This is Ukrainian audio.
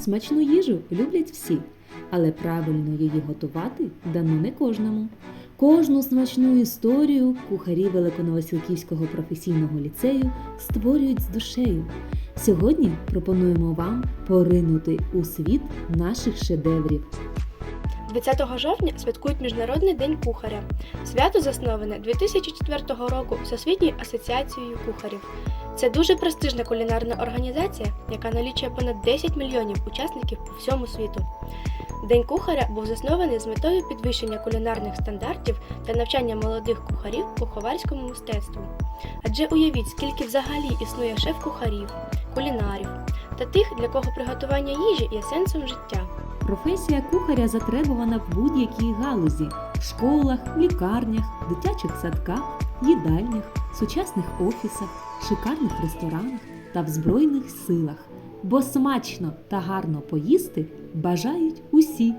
Смачну їжу люблять всі, але правильно її готувати дано не кожному. Кожну смачну історію кухарі Великоновосілківського професійного ліцею створюють з душею. Сьогодні пропонуємо вам поринути у світ наших шедеврів. 20 жовтня святкують Міжнародний день кухаря. Свято засноване 2004 року Всесвітньою асоціацією кухарів. Це дуже престижна кулінарна організація, яка налічує понад 10 мільйонів учасників по всьому світу. День кухаря був заснований з метою підвищення кулінарних стандартів та навчання молодих кухарів куховарському мистецтву. Адже уявіть, скільки взагалі існує шеф-кухарів, кулінарів та тих, для кого приготування їжі є сенсом життя. Професія кухаря затребувана в будь-якій галузі школах, лікарнях, дитячих садках, їдальнях, сучасних офісах, шикарних ресторанах та в Збройних силах. Бо смачно та гарно поїсти бажають усі.